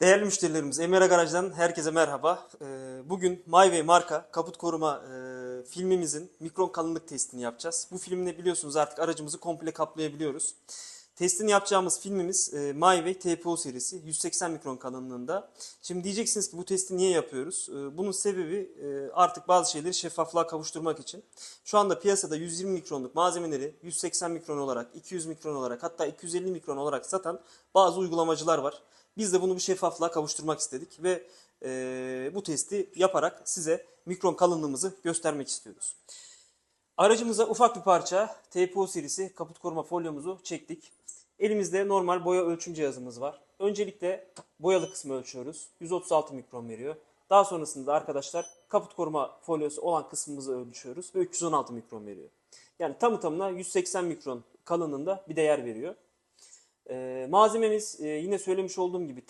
Değerli müşterilerimiz, Emera Garaj'dan herkese merhaba. Ee, Bugün MyWay marka kaput koruma e, filmimizin mikron kalınlık testini yapacağız. Bu filmle biliyorsunuz artık aracımızı komple kaplayabiliyoruz. Testini yapacağımız filmimiz e, MyWay TPO serisi 180 mikron kalınlığında. Şimdi diyeceksiniz ki bu testi niye yapıyoruz? E, Bunun sebebi artık bazı şeyleri şeffaflığa kavuşturmak için. Şu anda piyasada 120 mikronluk malzemeleri 180 mikron olarak, 200 mikron olarak hatta 250 mikron olarak satan bazı uygulamacılar var. Biz de bunu bir şeffaflığa kavuşturmak istedik ve e, bu testi yaparak size mikron kalınlığımızı göstermek istiyoruz. Aracımıza ufak bir parça TPO serisi kaput koruma folyomuzu çektik. Elimizde normal boya ölçüm cihazımız var. Öncelikle boyalı kısmı ölçüyoruz. 136 mikron veriyor. Daha sonrasında arkadaşlar kaput koruma folyosu olan kısmımızı ölçüyoruz ve 316 mikron veriyor. Yani tamı tamına 180 mikron kalınlığında bir değer veriyor. Malzememiz yine söylemiş olduğum gibi